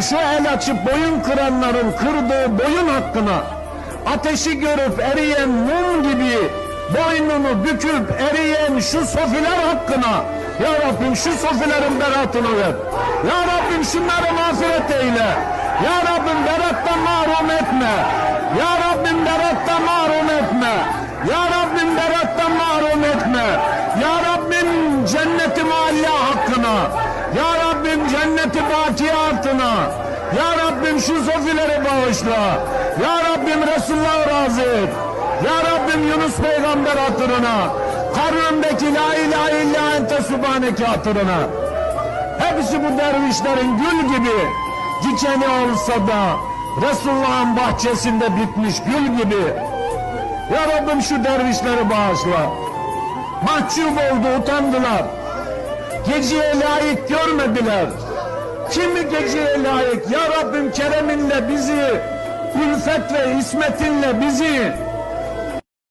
Şu el açıp boyun kıranların kırdığı boyun hakkına ateşi görüp eriyen mum gibi boynunu büküp eriyen şu sofiler hakkına Ya Rabbim şu sofilerin beratını ver. Ya Rabbim şunları mağfiret eyle. Ya Rabbim berattan mahrum etme. Ya Rabbim berattan mahrum etme. Ya Rabbim berattan mahrum etme. Ya Rabbim cenneti mahalle hakkına. Ya Rabbim cenneti bakiyatına. Ya Rabbim şu sofileri bağışla. Ya Rabbim Resulullah razı et. Ya Rabbim Yunus peygamber hatırına. Karnındaki la ilahe illa ente subhaneke hatırına. Hepsi bu dervişlerin gül gibi dikeni olsa da Resulullah'ın bahçesinde bitmiş gül gibi. Ya Rabbim şu dervişleri bağışla. Mahcup oldu, utandılar. Geceye layık görmediler. Kimi geceye layık? Ya Rabbim kereminle bizi, ülfet ve ismetinle bizi